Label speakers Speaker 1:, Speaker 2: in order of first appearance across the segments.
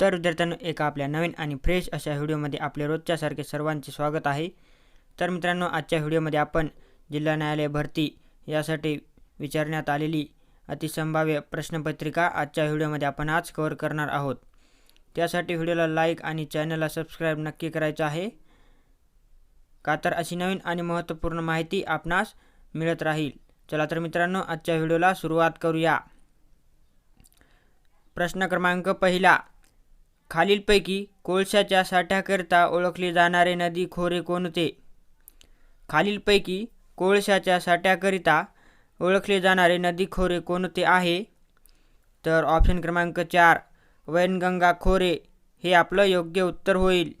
Speaker 1: तर विद्यार्थ्यांनो एका आपल्या नवीन आणि फ्रेश अशा व्हिडिओमध्ये आपले रोजच्यासारखे सर्वांचे स्वागत आहे. तर मित्रांनो आजच्या व्हिडिओमध्ये आपण जिल्हा न्यायालय भरती यासाठी विचारण्यात आलेली अतिसंभाव्य प्रश्नपत्रिका आजच्या व्हिडिओमध्ये आपण आज कव्हर करणार आहोत. त्यासाठी व्हिडिओला लाईक आणि चॅनलला सबस्क्राईब नक्की करायचं आहे. का तर अशी नवीन आणि महत्त्वपूर्ण माहिती आपणास मिळत राहील. चला तर मित्रांनो आजच्या व्हिडिओला सुरुवात करूया. प्रश्न क्रमांक पहिला. खालीलपैकी कोळशाच्या साठ्याकरिता ओळखले जाणारे नदी खोरे कोणते? खालीलपैकी कोळशाच्या साठ्याकरिता ओळखले जाणारे नदी खोरे कोणते आहे? तर ऑप्शन क्रमांक चार वैनगंगा खोरे. हे आपलं योग्य उत्तर होईल.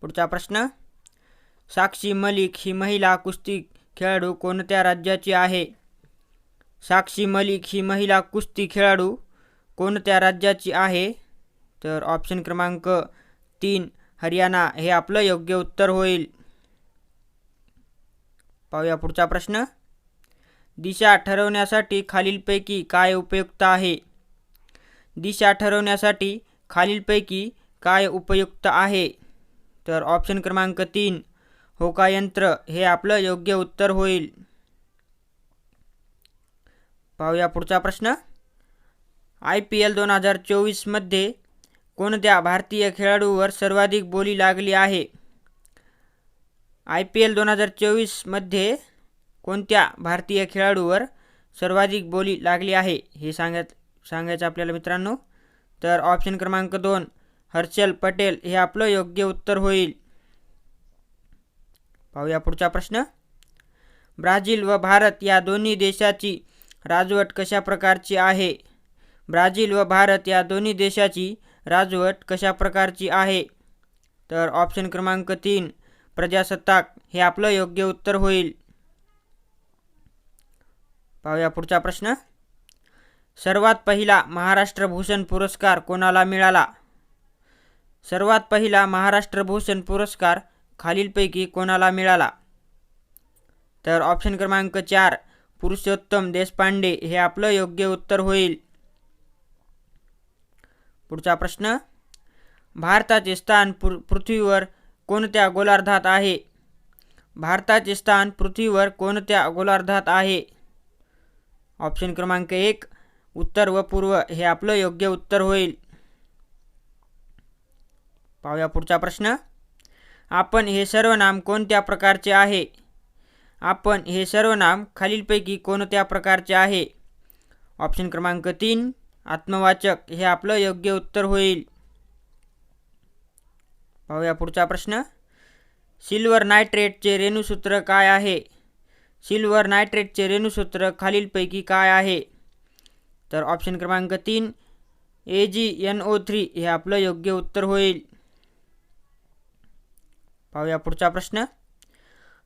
Speaker 1: पुढचा प्रश्न साक्षी मलिक ही महिला कुस्ती खेळाडू कोणत्या राज्याची आहे? साक्षी मलिक ही महिला कुस्ती खेळाडू कोणत्या राज्याची आहे? तर ऑप्शन क्रमांक तीन हरियाणा. हे आपलं योग्य उत्तर होईल. पाहूया पुढचा प्रश्न. दिशा ठरवण्यासाठी खालीलपैकी काय उपयुक्त आहे? दिशा ठरवण्यासाठी खालीलपैकी काय उपयुक्त आहे? तर ऑप्शन क्रमांक तीन होकायंत्र. हे आपलं योग्य उत्तर होईल. पाहूया पुढचा प्रश्न. आय पी एल दोन हजार चोवीसमध्ये कोणत्या भारतीय खेळाडूवर सर्वाधिक बोली लागली आहे? आय पी एल दोन हजार चोवीसमध्ये कोणत्या भारतीय खेळाडूवर सर्वाधिक बोली लागली आहे? हे सांगत सांगायचं आपल्याला मित्रांनो. तर ऑप्शन क्रमांक दोन हर्षल पटेल. हे आपलं योग्य उत्तर होईल. पाहूया पुढचा प्रश्न. ब्राझील व भारत या दोन्ही देशाची राजवट कशा प्रकारची आहे? ब्राझील व भारत या दोन्ही देशाची राजवट कशा प्रकारची आहे? तर ऑप्शन क्रमांक तीन प्रजासत्ताक. हे आपलं योग्य उत्तर होईल. पाहूया पुढचा प्रश्न. सर्वात पहिला महाराष्ट्र भूषण पुरस्कार कोणाला मिळाला? सर्वात पहिला महाराष्ट्र भूषण पुरस्कार खालीलपैकी कोणाला मिळाला? तर ऑप्शन क्रमांक चार पुरुषोत्तम देशपांडे. हे आपलं योग्य उत्तर होईल. पुढचा प्रश्न. भारताचे स्थान पृ पृथ्वीवर कोणत्या गोलार्धात आहे? भारताचे स्थान पृथ्वीवर कोणत्या गोलार्धात आहे? ऑप्शन क्रमांक एक उत्तर व पूर्व हे आपलं योग्य उत्तर होईल. पाहूया पुढचा प्रश्न. आपण हे सर्वनाम कोणत्या प्रकारचे आहे? आपण हे सर्वनाम खालीलपैकी कोणत्या प्रकारचे आहे? ऑप्शन क्रमांक तीन आत्मवाचक. हे आपलं योग्य उत्तर होईल. पाहूया पुढचा प्रश्न. सिल्वर नायट्रेटचे रेणूसूत्र काय आहे? सिल्वर नायट्रेटचे रेणूसूत्र खालीलपैकी काय आहे? तर ऑप्शन क्रमांक तीन ए जी एन ओ थ्री हे आपलं योग्य उत्तर होईल. पाहूया पुढचा प्रश्न.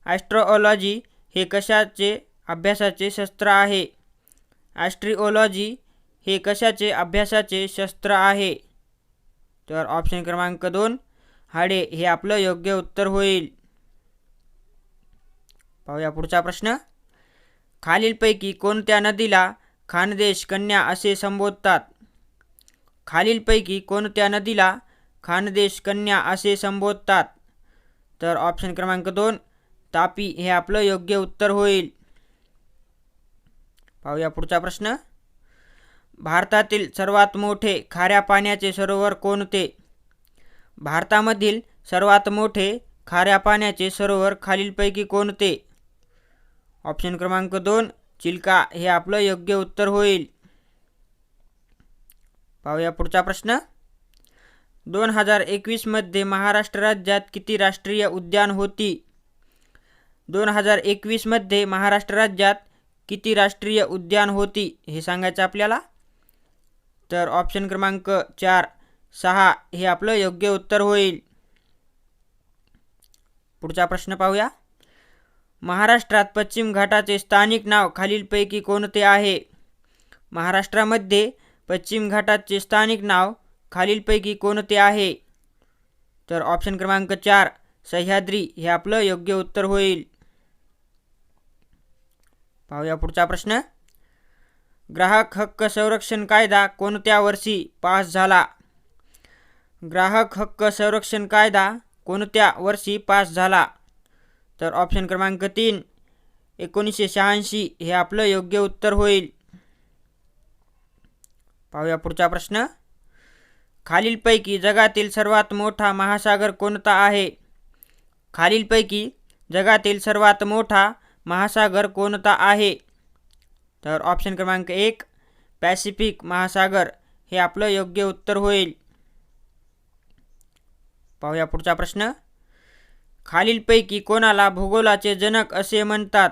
Speaker 1: ॲस्ट्रोओलॉजी हे कशाचे? अभ्यासाचे शस्त्र आहे. ॲस्ट्रिओलॉजी हे कशाचे? अभ्यासाचे शस्त्र आहे. तर ऑप्शन क्रमांक दोन हाडे हे आपलं योग्य उत्तर होईल. पाहूया पुढचा प्रश्न. खालीलपैकी कोणत्या नदीला खानदेश कन्या असे संबोधतात? खालीलपैकी कोणत्या नदीला खानदेश कन्या असे संबोधतात? तर ऑप्शन क्रमांक दोन तापी हे आपलं योग्य उत्तर होईल. पाहूया पुढचा प्रश्न. भारतातील सर्वात मोठे खाऱ्या पाण्याचे सरोवर कोणते? भारतामधील सर्वात मोठे खाऱ्या पाण्याचे सरोवर खालीलपैकी कोणते? ऑप्शन क्रमांक दोन चिल्का. हे आपलं योग्य उत्तर होईल. पाहूया पुढचा प्रश्न. दोन हजार एकवीसमध्ये महाराष्ट्र राज्यात किती राष्ट्रीय उद्यान होती? दोन हजार एकवीसमध्ये महाराष्ट्र राज्यात किती राष्ट्रीय उद्यान होती? हे सांगायचं आपल्याला. तर ऑप्शन क्रमांक चार सहा हे आपलं योग्य उत्तर होईल. पुढचा प्रश्न पाहूया. महाराष्ट्रात पश्चिम घाटाचे स्थानिक नाव खालीलपैकी कोणते आहे? महाराष्ट्रामध्ये पश्चिम घाटाचे स्थानिक नाव खालीलपैकी कोणते आहे? तर ऑप्शन क्रमांक चार सह्याद्री हे आपलं योग्य उत्तर होईल. पाहूया पुढचा प्रश्न. ग्राहक हक्क संरक्षण कायदा कोणत्या वर्षी पास झाला? ग्राहक हक्क संरक्षण कायदा कोणत्या वर्षी पास झाला? तर ऑप्शन क्रमांक तीन एकोणीसशे शहाऐंशी हे आपलं योग्य उत्तर होईल. पाहूया पुढचा प्रश्न. खालीलपैकी जगातील सर्वात मोठा महासागर कोणता आहे? खालीलपैकी जगातील सर्वात मोठा महासागर कोणता आहे? तर ऑप्शन क्रमांक एक पॅसिफिक महासागर. हे आपलं योग्य उत्तर होईल. पाहूया पुढचा प्रश्न. खालीलपैकी कोणाला भूगोलाचे जनक असे म्हणतात?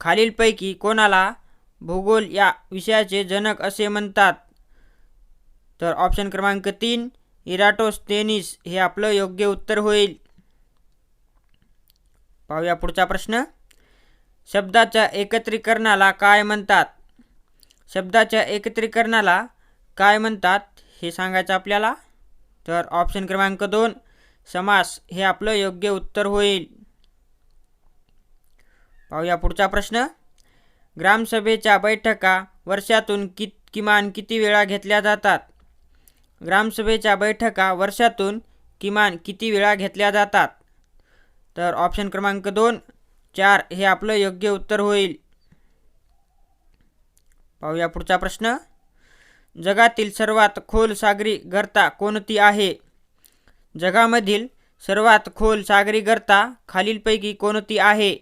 Speaker 1: खालीलपैकी कोणाला भूगोल या विषयाचे जनक असे म्हणतात? तर ऑप्शन क्रमांक तीन इराटोस्टेनिस हे आपलं योग्य उत्तर होईल. पाहूया पुढचा प्रश्न. शब्दाच्या एकत्रीकरणाला काय म्हणतात? शब्दाच्या एकत्रीकरणाला काय म्हणतात हे सांगायचं आपल्याला? तर ऑप्शन क्रमांक दोन समास हे आपलं योग्य उत्तर होईल. पाहूया पुढचा प्रश्न. ग्रामसभेच्या बैठका वर्षातून कि किमान किती वेळा घेतल्या जातात? ग्रामसभेच्या बैठका वर्षातून किमान किती वेळा घेतल्या जातात? तर ऑप्शन क्रमांक दोन चार हे आपलं योग्य उत्तर होईल. पाहूया पुढचा प्रश्न. जगातील सर्वात खोल सागरी गर्ता कोणती आहे? जगामधील सर्वात खोल सागरी गर्ता खालीलपैकी कोणती आहे?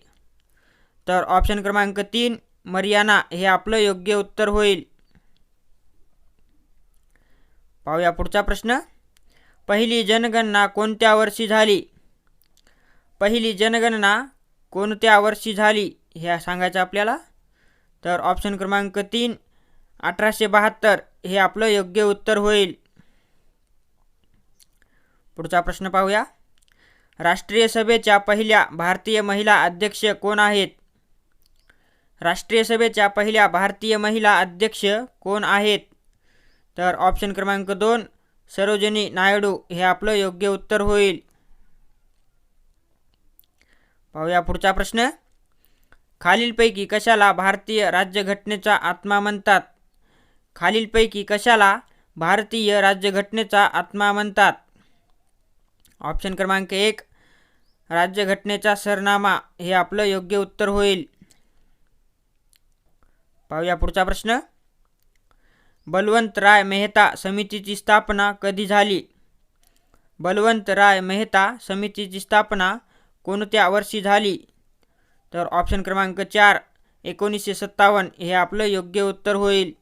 Speaker 1: तर ऑप्शन क्रमांक तीन मरियाना हे आपलं योग्य उत्तर होईल. पाहूया पुढचा प्रश्न. पहिली जनगणना कोणत्या वर्षी झाली? पहिली जनगणना कोणत्या वर्षी झाली हे सांगायचं आपल्याला? तर ऑप्शन क्रमांक तीन अठराशे बहात्तर. हे आपलं योग्य उत्तर होईल. पुढचा प्रश्न पाहूया. राष्ट्रीय सभेच्या पहिल्या भारतीय महिला अध्यक्ष कोण आहेत? राष्ट्रीय सभेच्या पहिल्या भारतीय महिला अध्यक्ष कोण आहेत? तर ऑप्शन क्रमांक दोन सरोजिनी नायडू. हे आपलं योग्य उत्तर होईल. पाहूया पुढचा प्रश्न. खालीलपैकी कशाला भारतीय राज्यघटनेचा आत्मा म्हणतात? खालीलपैकी कशाला भारतीय राज्यघटनेचा आत्मा म्हणतात? ऑप्शन क्रमांक एक राज्यघटनेचा सरनामा. हे आपलं योग्य उत्तर होईल. पाहूया पुढचा प्रश्न. बलवंत राय मेहता समितीची स्थापना कधी झाली? बलवंत राय मेहता समितीची स्थापना कोणत्या वर्षी झाली? तर ऑप्शन क्रमांक चार एकोणीसशे सत्तावन्न. हे आपलं योग्य उत्तर होईल.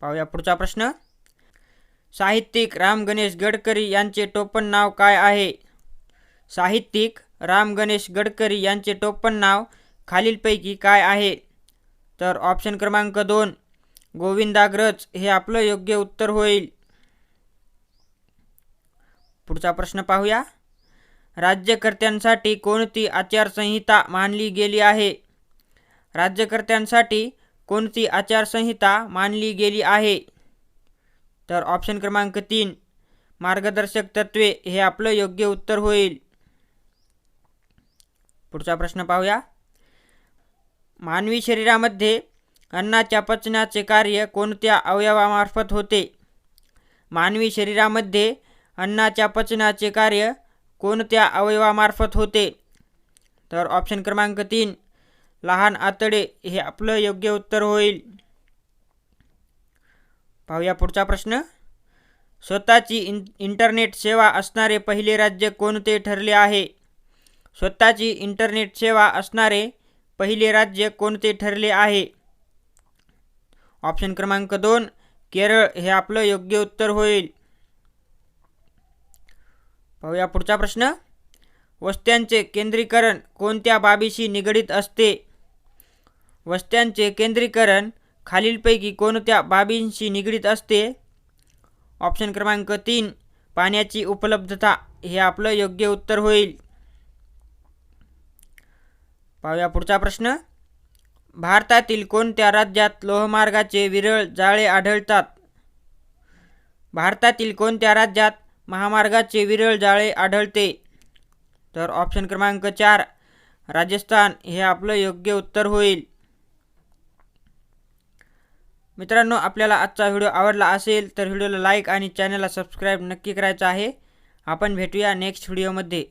Speaker 1: पाहूया पुढचा प्रश्न. साहित्यिक राम गणेश गडकरी यांचे टोपण नाव काय आहे? साहित्यिक राम गणेश गडकरी यांचे टोपण नाव खालीलपैकी काय आहे? तर ऑप्शन क्रमांक दोन गोविंदाग्रज. हे आपलं योग्य उत्तर होईल. पुढचा प्रश्न पाहूया. राज्यकर्त्यांसाठी कोणती आचारसंहिता मानली गेली आहे? राज्यकर्त्यांसाठी कोणती आचारसंहिता मानली गेली आहे? तर ऑप्शन क्रमांक तीन मार्गदर्शक तत्वे हे आपलं योग्य उत्तर होईल. पुढचा प्रश्न पाहूया. मानवी शरीरामध्ये अन्नाच्या पचनाचे कार्य कोणत्या अवयवामार्फत होते? मानवी शरीरामध्ये अन्नाच्या पचनाचे कार्य कोणत्या अवयवामार्फत होते? तर ऑप्शन क्रमांक तीन लहान आतडे हे आपलं योग्य उत्तर होईल. पाहूया पुढचा प्रश्न. स्वतःची इन इंटरनेट सेवा असणारे पहिले राज्य कोणते ठरले आहे? स्वतःची इंटरनेट सेवा असणारे पहिले राज्य कोणते ठरले आहे? ऑप्शन क्रमांक दोन केरळ हे आपलं योग्य उत्तर होईल. पाहूया पुढचा प्रश्न. वस्त्यांचे केंद्रीकरण कोणत्या बाबीशी निगडीत असते? वस्त्यांचे केंद्रीकरण खालीलपैकी कोणत्या बाबींशी निगडीत असते? ऑप्शन क्रमांक तीन पाण्याची उपलब्धता. हे आपलं योग्य उत्तर होईल. पाहूया पुढचा प्रश्न. भारतातील कोणत्या राज्यात लोहमार्गाचे विरळ जाळे आढळतात? भारतातील कोणत्या राज्यात महामार्गाचे विरळ जाळे आढळते. तर ऑप्शन क्रमांक चार राजस्थान. हे आपलं योग्य उत्तर होईल. मित्रांनो आपल्याला आजचा व्हिडिओ आवडला असेल तर व्हिडिओला लाईक आणि चॅनलला सबस्क्राईब नक्की करायचं आहे. आपण भेटूया नेक्स्ट व्हिडिओमध्ये